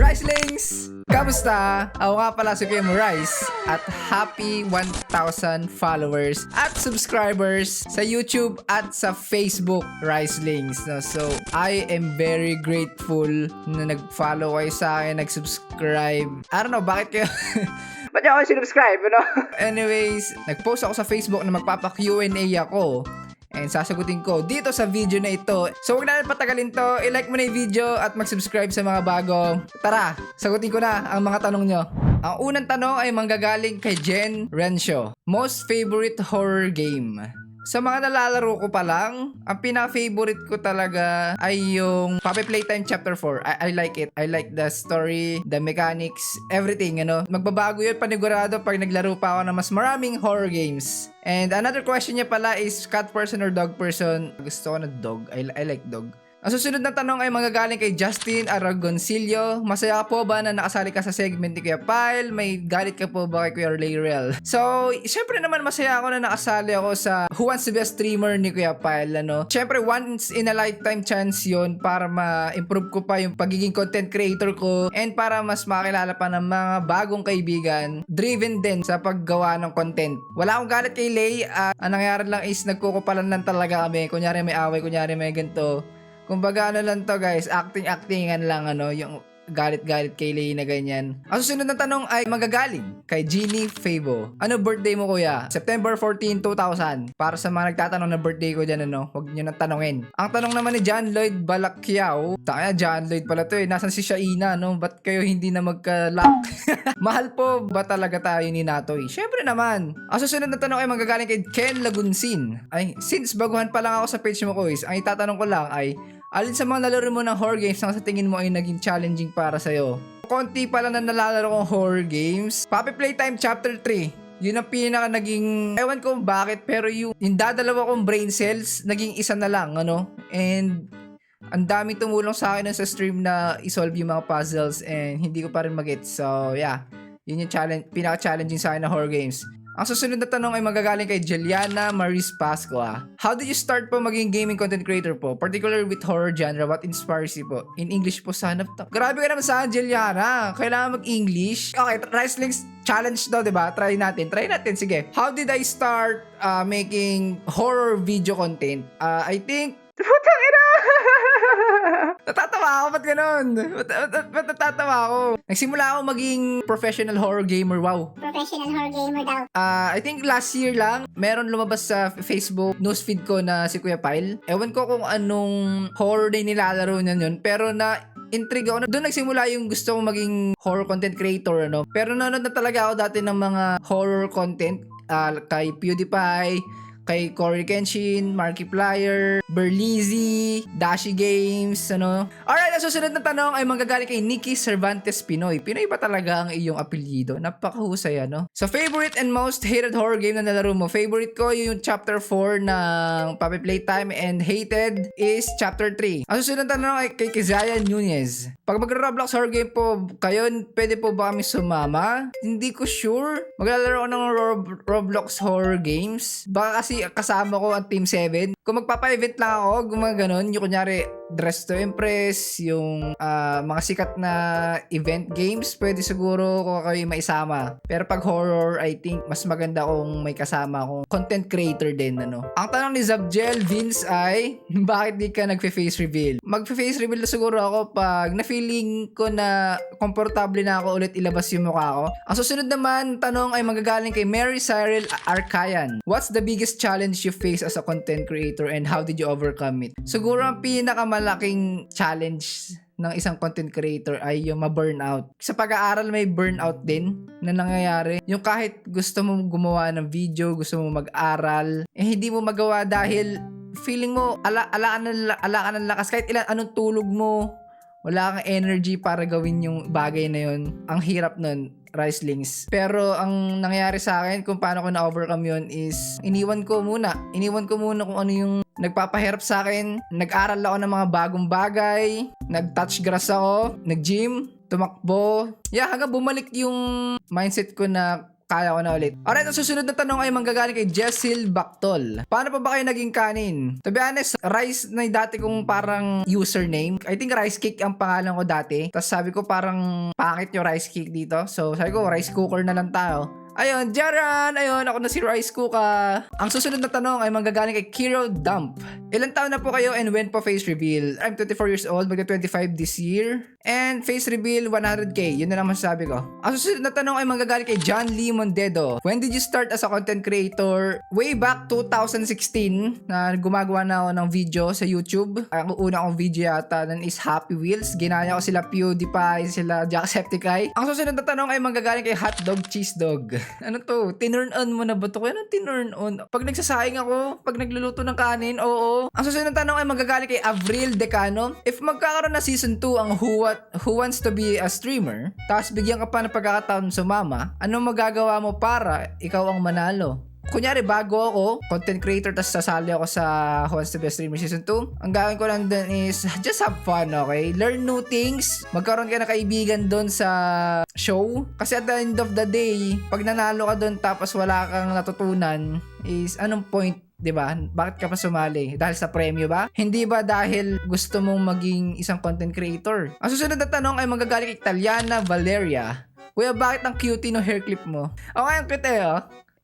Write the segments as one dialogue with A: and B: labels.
A: Ricelings! Kamusta? Ako nga pala si mo Rice at happy 1,000 followers at subscribers sa YouTube at sa Facebook Ricelings. No? So, I am very grateful na nag-follow kayo sa akin, nag-subscribe. I don't know, bakit kayo... Ba't niyo ako sinubscribe, ano? Anyways, nag-post ako sa Facebook na magpapa-Q&A ako. And sasagutin ko dito sa video na ito. So huwag na patagalin to. I-like mo na yung video at mag-subscribe sa mga bago. Tara, sagutin ko na ang mga tanong nyo. Ang unang tanong ay manggagaling kay Jen Rencio. Most favorite horror game? Sa mga nalalaro ko pa lang, ang pinaka-favorite ko talaga ay yung Puppy Playtime Chapter 4. I, I like it. I like the story, the mechanics, everything, ano. Magbabago yun panigurado pag naglaro pa ako ng mas maraming horror games. And another question niya pala is cat person or dog person? Gusto ko na dog. I, I like dog. Ang susunod na tanong ay magagaling kay Justin Aragoncillo. Masaya po ba na nakasali ka sa segment ni Kuya Pile? May galit ka po ba kay Kuya Layrel? So, syempre naman masaya ako na nakasali ako sa Who Wants to be a Streamer ni Kuya Pile. Ano? Syempre, once in a lifetime chance yon para ma-improve ko pa yung pagiging content creator ko and para mas makilala pa ng mga bagong kaibigan driven din sa paggawa ng content. Wala akong galit kay Lay. ah, ang nangyari lang is nagkukupalan lang talaga kami. Kunyari may away, kunyari may ganito. Kumbaga ano lang to guys, acting-actingan lang ano, yung galit-galit kay Lay na ganyan. Ang susunod na tanong ay magagaling kay Jeannie Favo. Ano birthday mo kuya? September 14, 2000. Para sa mga nagtatanong na birthday ko dyan ano, huwag nyo nang tanongin. Ang tanong naman ni John Lloyd Balakyaw, taka John Lloyd pala to eh, nasan si Shaina no? Ba't kayo hindi na magka-lock? Mahal po ba talaga tayo ni Natoy? Syempre naman. Ang susunod na tanong ay magagaling kay Ken Lagunsin. Ay, since baguhan pa lang ako sa page mo is, ang itatanong ko lang ay, Alin sa mga nalaro mo ng horror games na sa tingin mo ay naging challenging para sa'yo? Konti pa lang na nalalaro kong horror games. Puppy Playtime Chapter 3. Yun ang pinaka naging, ewan ko bakit, pero yung, yung dadalawa kong brain cells, naging isa na lang, ano? And, ang daming tumulong sa akin sa stream na isolve yung mga puzzles and hindi ko pa rin mag So, yeah. Yun yung challenge, pinaka-challenging sa akin na horror games. Ang susunod na tanong ay magagaling kay Juliana Maris Pascua. How did you start po maging gaming content creator po? Particularly with horror genre, what inspires you po? In English po sana. Grabe ka naman sa akin, Juliana. Kailangan mag-English. Okay, Ricelings challenge daw, di ba? Try natin. Try natin, sige. How did I start uh, making horror video content? Uh, I think... Natatawa ako, ba't ganun? Ba't, ba't, ba't natatawa ako? Nagsimula ako maging professional horror gamer, wow.
B: professional horror gamer daw.
A: Ah, I think last year lang, meron lumabas sa Facebook newsfeed ko na si Kuya Pile. Ewan ko kung anong horror day nilalaro niya yun, pero na intrigue ako na doon nagsimula yung gusto kong maging horror content creator ano. Pero nanonood na talaga ako dati ng mga horror content ah, kay PewDiePie, kay Cory Kenshin, Markiplier, Berlizzi, Dashi Games, ano. Alright, ang susunod na tanong ay manggagaling kay Nikki Cervantes Pinoy. Pinoy ba talaga ang iyong apelyido? Napakahusay, ano? So, favorite and most hated horror game na nalaro mo? Favorite ko yung chapter 4 ng Puppy Playtime and hated is chapter 3. Ang susunod na tanong ay kay Kizaya Nunez. Pag mag-Roblox horror game po kayo, pwede po ba kami sumama? Hindi ko sure. Maglalaro ako ng Rob- Roblox horror games. Baka kasi kasama ko ang Team 7. Kung magpapa-event lang ako, gumaganon, yung kunyari, Dress to Impress, yung ah, mga sikat na event games, pwede siguro ko kayo maisama. Pero pag horror, I think mas maganda kung may kasama akong content creator din, ano. Ang tanong ni Zabjel Vince ay, bakit di ka nagfe-face reveal? Magfe-face reveal na siguro ako pag na-feeling ko na komportable na ako ulit ilabas yung mukha ko. Ang susunod naman, tanong ay magagaling kay Mary Cyril Arcayan. What's the biggest challenge you face as a content creator and how did you overcome it? Siguro ang pinakamalaking challenge ng isang content creator ay yung ma-burnout. Sa pag-aaral may burnout din na nangyayari. Yung kahit gusto mo gumawa ng video, gusto mo mag-aral, eh hindi mo magawa dahil feeling mo ala alaan ng alaan ng lakas kahit ilan anong tulog mo wala kang energy para gawin yung bagay na yun. Ang hirap nun, Ricelings. Pero ang nangyari sa akin kung paano ko na-overcome yun is iniwan ko muna. Iniwan ko muna kung ano yung nagpapahirap sa akin. Nag-aral ako ng mga bagong bagay. Nag-touch grass ako. Nag-gym. Tumakbo. Yeah, hanggang bumalik yung mindset ko na kaya ko na ulit. Alright, ang susunod na tanong ay manggagaling kay Jessil Bactol. Paano pa ba kayo naging kanin? To be honest, Rice na yung dati kong parang username. I think Rice Cake ang pangalan ko dati. Tapos sabi ko parang pangit yung Rice Cake dito. So sabi ko, Rice Cooker na lang tayo. Ayun, Jaran! Ayun, ako na si Rice Kuka. Ang susunod na tanong ay manggagaling kay Kiro Dump. Ilan taon na po kayo and when po face reveal? I'm 24 years old, magka 25 this year. And face reveal 100k, yun na lang masasabi ko. Ang susunod na tanong ay manggagaling kay John Lee Mondedo. When did you start as a content creator? Way back 2016 na gumagawa na ako ng video sa YouTube. Ang una kong video yata nun is Happy Wheels. Ginaya ko sila PewDiePie, sila Jacksepticeye. Ang susunod na tanong ay manggagaling kay Hotdog Cheese Dog. ano to? Tinurn on mo na ba to? Anong tinurn on? Pag nagsasaing ako, pag nagluluto ng kanin, oo. Ang susunod na tanong ay magagaling kay Avril Decano. If magkakaroon na season 2 ang Who, What, Who Wants to Be a Streamer, tapos bigyan ka pa ng pagkakataon sumama, ano magagawa mo para ikaw ang manalo? Kunyari, bago ako, content creator, tapos sasali ako sa Who Wants to Be a Streamer Season 2, ang gagawin ko lang dun is just have fun, okay? Learn new things, magkaroon ka na kaibigan dun sa show. Kasi at the end of the day, pag nanalo ka dun tapos wala kang natutunan, is anong point 'di ba? Bakit ka pa sumali? Dahil sa premyo ba? Hindi ba dahil gusto mong maging isang content creator? Ang susunod na tanong ay magagaling kay Taliana Valeria. Kuya, bakit ang cutie no hair clip mo? Okay, ang cute eh, oh.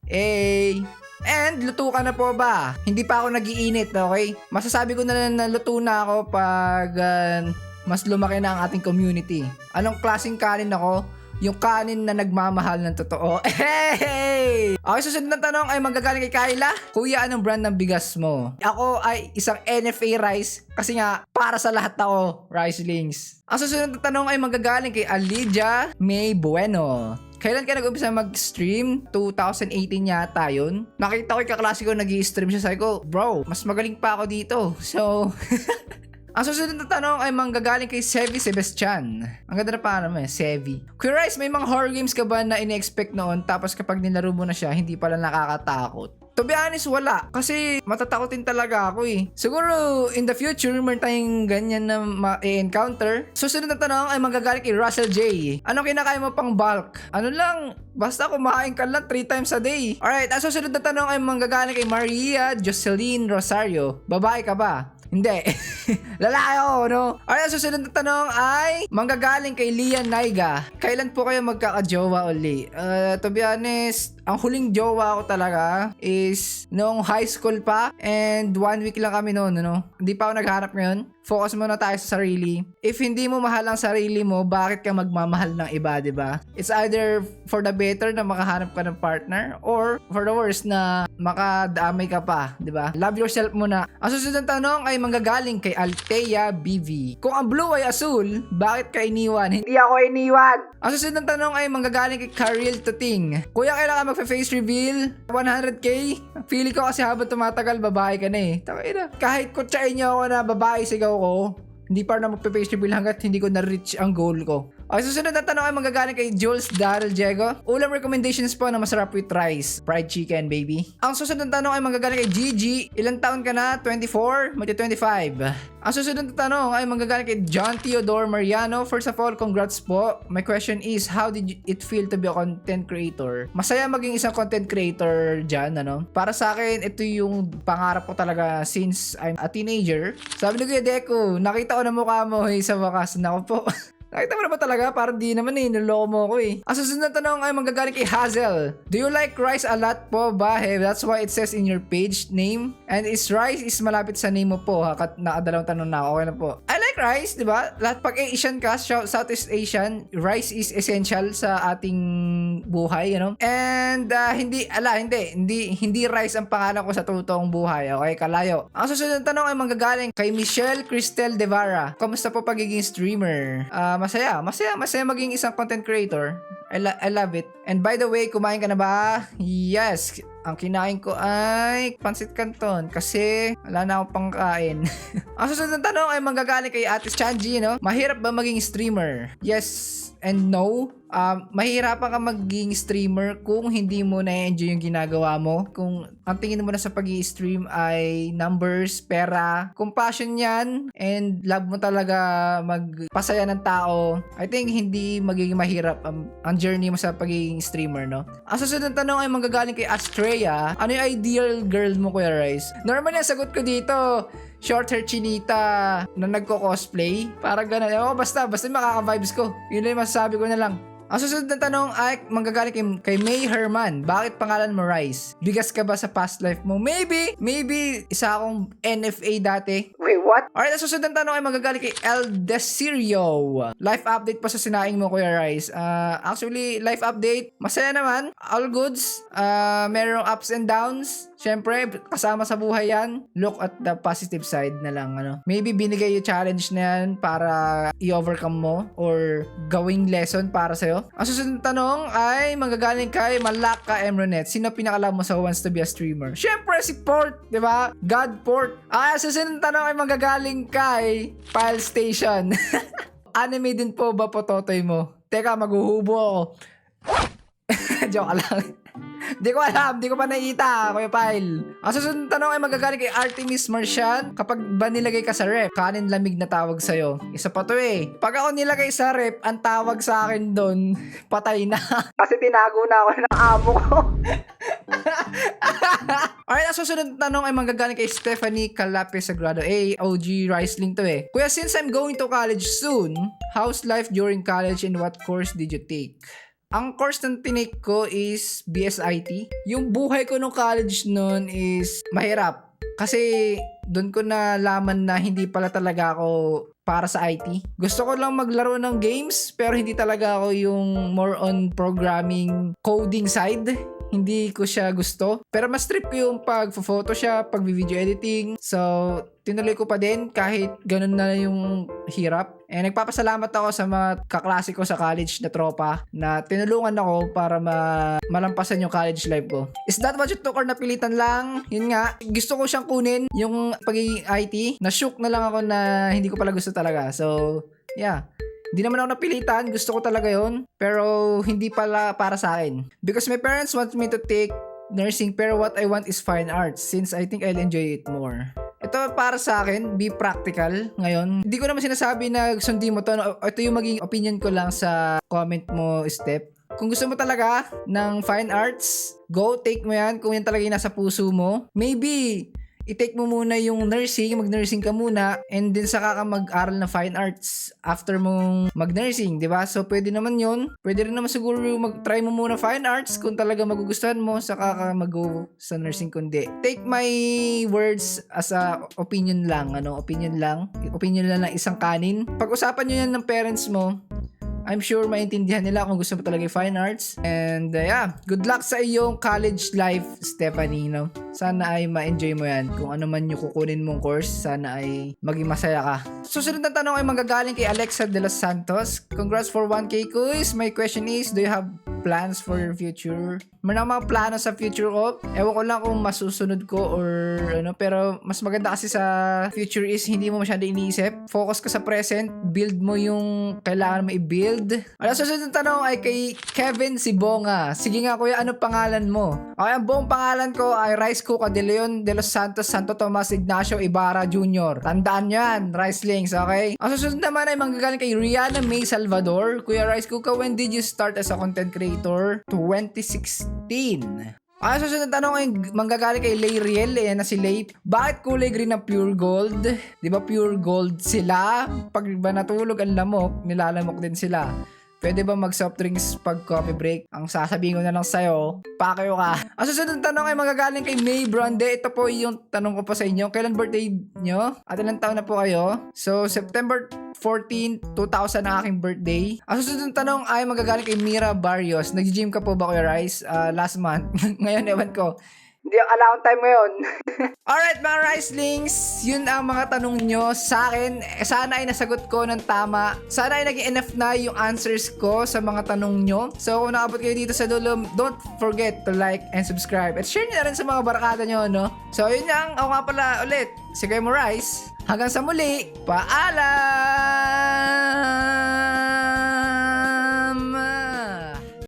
A: Eh, And luto ka na po ba? Hindi pa ako nagiinit, okay? Masasabi ko na lang na luto na ako pag ah, mas lumaki na ang ating community. Anong klaseng kanin ako? Yung kanin na nagmamahal ng totoo. Hey! Okay, susunod na tanong ay magagaling kay Kyla. Kuya, anong brand ng bigas mo? Ako ay isang NFA rice kasi nga para sa lahat ako, rice links. Ang susunod na tanong ay magagaling kay Alidia May Bueno. Kailan ka nag-umpisa mag-stream? 2018 yata yun. Nakita ko yung kaklase ko nag stream siya. Sabi ko, bro, mas magaling pa ako dito. So, ang susunod na tanong ay manggagaling kay Sevi Sebastian. Ang ganda na pangalan mo eh, Sevi. Kuya Rice, may mga horror games ka ba na in-expect noon tapos kapag nilaro mo na siya, hindi pala nakakatakot? To be honest, wala. Kasi matatakotin talaga ako eh. Siguro, in the future, meron tayong ganyan na ma-encounter. Susunod na tanong ay magagaling kay Russell J. Ano kinakain mo pang bulk? Ano lang, basta kumain ka lang 3 times a day. Alright, ang susunod na tanong ay manggagaling kay Maria Jocelyn Rosario. Babae ka ba? Hindi. Lalaki ako, no? Alright, susunod na tanong ay manggagaling kay Lian Naiga. Kailan po kayo magkakajowa uli? Uh, to be honest, ang huling jowa ko talaga is noong high school pa and one week lang kami noon, no? Hindi pa ako nagharap ngayon. Focus muna tayo sa sarili. If hindi mo mahal ang sarili mo, bakit ka magmamahal ng iba, di ba? It's either for the better na makahanap ka ng partner or for the worst na makadamay ka pa, di ba? Love yourself muna. Ang susunod na tanong ay manggagaling kay Altea BV. Kung ang blue ay asul, bakit ka iniwan? Hindi ako iniwan! Ang susunod na tanong ay manggagaling kay Karil Tuting. Kuya, kailangan magpa-face reveal? 100k? Feeling ko kasi habang tumatagal, babae ka na eh. Takina. Kahit kutsain niyo ako na babae sigaw ko, hindi pa na magpa-face reveal hanggat hindi ko na-reach ang goal ko. Okay, susunod na tanong ay magagaling kay Jules Daryl Diego. Ulam recommendations po na masarap with rice. Fried chicken, baby. Ang susunod na tanong ay magagaling kay Gigi. Ilang taon ka na? 24? Magti 25. Ang susunod na tanong ay magagaling kay John Theodore Mariano. First of all, congrats po. My question is, how did it feel to be a content creator? Masaya maging isang content creator dyan, ano? Para sa akin, ito yung pangarap ko talaga since I'm a teenager. Sabi ni Kuya Deco, nakita ko na mukha mo hey, sa wakas. Nako po. Nakita mo na ba talaga? Parang di naman eh. Niloko mo ako eh. Ang susunod na tanong ay magagaling kay Hazel. Do you like rice a lot po ba? Hey, that's why it says in your page name. And is rice is malapit sa name mo po ha? Kat nakadalawang tanong na ako. Okay na po. I like rice, di ba? Lahat pag Asian ka, Southeast Asian, rice is essential sa ating buhay, you know? And uh, hindi, ala, hindi, hindi, hindi rice ang pangalan ko sa totoong buhay. Okay, kalayo. Ang susunod na tanong ay manggagaling kay Michelle Cristel Devara. Kamusta po pagiging streamer? Ah, masaya. Masaya, masaya maging isang content creator. I, lo- I love it. And by the way, kumain ka na ba? Yes. Ang kinain ko ay pansit canton kasi wala na akong pangkain. Ang susunod na tanong ay manggagaling kay Ate Chanji, no? Mahirap ba maging streamer? Yes and no. Um, mahirapan ka maging streamer kung hindi mo na-enjoy yung ginagawa mo. Kung ang tingin mo na sa pag stream ay numbers, pera, kung passion yan, and love mo talaga magpasaya ng tao, I think hindi magiging mahirap ang, ang journey mo sa pagiging streamer, no? Ang susunod na tanong ay manggagaling kay Astrea. Ano yung ideal girl mo, Kuya Rice? Normally, ang sagot ko dito, short hair chinita na nagko-cosplay. Parang ganun. Ko, basta, basta makaka-vibes ko. Yun lang masasabi ko na lang. Ang susunod na tanong ay manggagaling kay, kay May Herman. Bakit pangalan mo Rice? Bigas ka ba sa past life mo? Maybe. Maybe isa akong NFA dati. Wait, what? Alright, ang susunod na tanong ay manggagaling kay El Desirio. Life update pa sa sinaing mo, Kuya Rice. Uh, actually, life update, masaya naman. All goods. Uh, merong ups and downs. Siyempre, kasama sa buhay yan. Look at the positive side na lang. Ano. Maybe binigay yung challenge na yan para i-overcome mo or gawing lesson para sa'yo. Ang susunod tanong ay magagaling kay Malaka Emronet. Sino pinakalam mo sa Wants to be a Streamer? Siyempre, si Port, di ba? God Port. Ah, susunod tanong ay magagaling kay File Station. Anime din po ba po totoy mo? Teka, maghuhubo ako. Joke lang. Di ko alam, di ko pa nakita, Kuya Pile. Ang susunod na tanong ay magagaling kay Artemis Martian. Kapag ba nilagay ka sa rep, kanin lamig na tawag sa'yo. Isa pa to eh. Pag ako nilagay sa rep, ang tawag sa akin doon, patay na. Kasi tinago na ako ng amo ko. Alright, ang susunod na tanong ay manggagaling kay Stephanie Calape Sagrado. Eh, OG Riceling to eh. Kuya, since I'm going to college soon, how's life during college and what course did you take? Ang course na tinake ko is BSIT. Yung buhay ko nung college noon is mahirap. Kasi doon ko nalaman na hindi pala talaga ako para sa IT. Gusto ko lang maglaro ng games pero hindi talaga ako yung more on programming coding side hindi ko siya gusto. Pero mas trip ko yung pag-photoshop, pag-video editing. So, tinuloy ko pa din kahit ganun na yung hirap. And nagpapasalamat ako sa mga kaklase ko sa college na tropa na tinulungan ako para ma malampasan yung college life ko. Is that what you took or napilitan lang? Yun nga, gusto ko siyang kunin yung pagiging IT. Na-shook na lang ako na hindi ko pala gusto talaga. So, yeah. Hindi naman ako napilitan, gusto ko talaga yon pero hindi pala para sa akin. Because my parents want me to take nursing pero what I want is fine arts since I think I'll enjoy it more. Ito para sa akin, be practical ngayon. Hindi ko naman sinasabi na sundin mo to. Ito yung maging opinion ko lang sa comment mo, Step. Kung gusto mo talaga ng fine arts, go take mo yan kung yan talaga yung nasa puso mo. Maybe i-take mo muna yung nursing, mag-nursing ka muna, and then saka ka mag-aral na fine arts after mong mag-nursing, di ba? So, pwede naman yon Pwede rin naman siguro mag-try mo muna fine arts kung talaga magugustuhan mo, saka ka mag-go sa nursing kundi. Take my words as a opinion lang, ano, opinion lang. Opinion lang ng isang kanin. Pag-usapan nyo yan ng parents mo, I'm sure maintindihan nila kung gusto mo talaga yung fine arts. And uh, yeah, good luck sa iyong college life, Stephanie. No? Sana ay ma-enjoy mo yan. Kung ano man yung kukunin mong course, sana ay maging masaya ka. Susunod na tanong ay magagaling kay Alexa de los Santos. Congrats for 1K quiz. My question is, do you have plans for your future? Meron mga plano sa future ko. Ewan ko lang kung masusunod ko or ano. Pero mas maganda kasi sa future is hindi mo masyado iniisip. Focus ka sa present. Build mo yung kailangan mo i-build. Ang susunod na tanong ay kay Kevin Sibonga. Sige nga kuya, ano pangalan mo? Okay, ang buong pangalan ko ay Rice Cuca de Leon de los Santos Santo Tomas Ignacio Ibarra Jr. Tandaan nyo yan, Rice Links, okay? Ang susunod naman ay manggagaling kay Rihanna May Salvador. Kuya Rice Cuca, when did you start as a content creator? 2016. Ang susunod na tanong ay manggagaling kay Lay Riel, eh, na si Lay. Bakit kulay green ng pure gold? Di ba pure gold sila? Pag ba natulog ang lamok, nilalamok din sila. Pwede ba mag soft drinks pag coffee break? Ang sasabihin ko na lang sa'yo, pakayo ka. Ang susunod tanong ay magagaling kay May Bronde. Ito po yung tanong ko pa sa inyo. Kailan birthday nyo? At ilang taon na po kayo? So, September 14, 2000 na aking birthday. Ang susunod tanong ay magagaling kay Mira Barrios. Nag-gym ka po ba Kuya Rice? Uh, last month. Ngayon, ewan ko. Hindi allowed time mo yun. Alright mga Ricelings, yun ang mga tanong nyo sa akin. Sana ay nasagot ko ng tama. Sana ay naging enough na yung answers ko sa mga tanong nyo. So kung nakabot kayo dito sa dulo, don't forget to like and subscribe. At share nyo na rin sa mga barakada nyo, no? So yun lang, ako nga pala ulit, si Guy Rice. Hanggang sa muli, paalam!